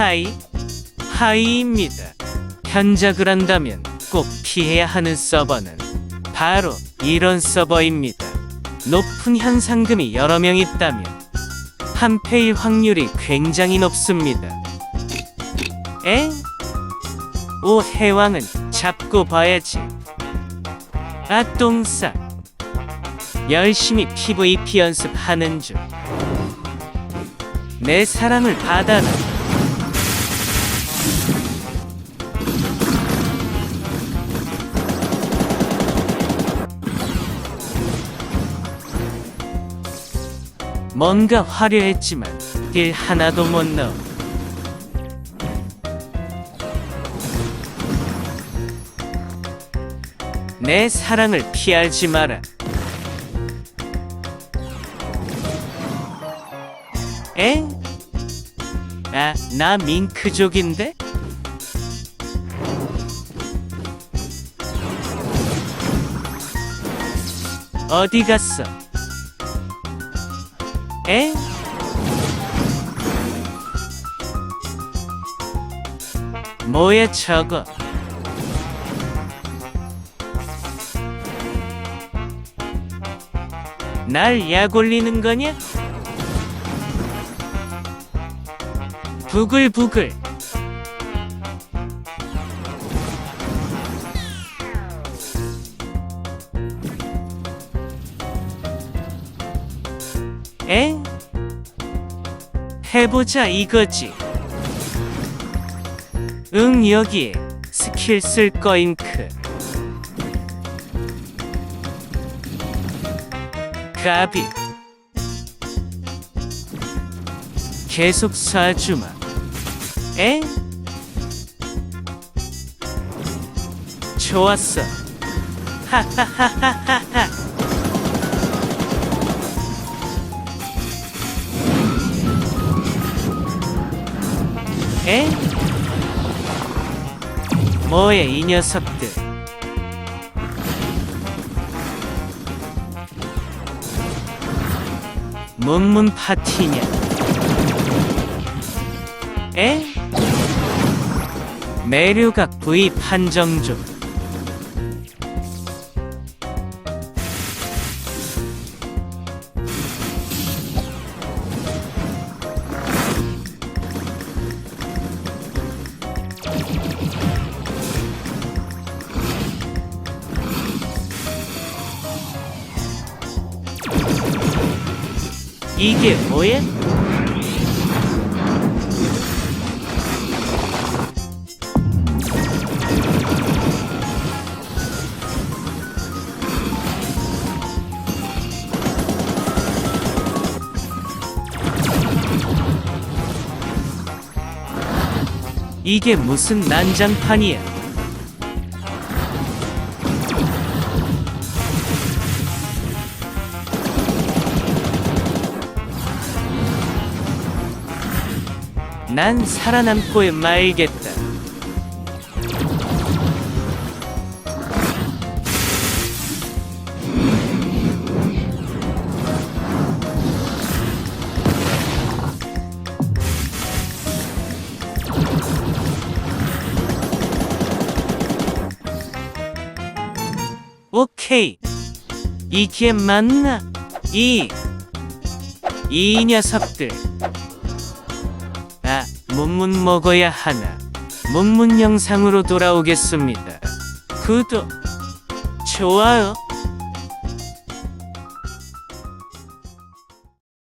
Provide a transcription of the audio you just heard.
하이, 하이입니다. 현작을 한다면 꼭 피해야 하는 서버는 바로 이런 서버입니다. 높은 현상금이 여러 명 있다면 한패일 확률이 굉장히 높습니다. 에? 오 해왕은 잡고 봐야지. 아 똥싸. 열심히 PVP 연습하는 중. 내 사랑을 받아라. 뭔가 화려했지만 딜 하나도 못 넣어. 내 사랑을 피하지 마라. 에? 아, 나 밍크족인데? 어디 갔어? 에? 뭐야 저거? 날 약 올리는 거냐? 부글부글. 에? 해보자 이거지. 응 여기에 스킬 쓸 거잉크. 가비. 계속 쏴주마 에? 좋았어 하하하하하하 에? 뭐야 이 녀석들 문문 파티냐 에? 매류각 부위 판정 좀 이게 뭐야? 이게 무슨 난장판이야? 난 살아남고 말겠다. 오케이. 이게 맞나? 이, 이 녀석들. 아, 문문 먹어야 하나. 문문 영상으로 돌아오겠습니다. 구독, 좋아요.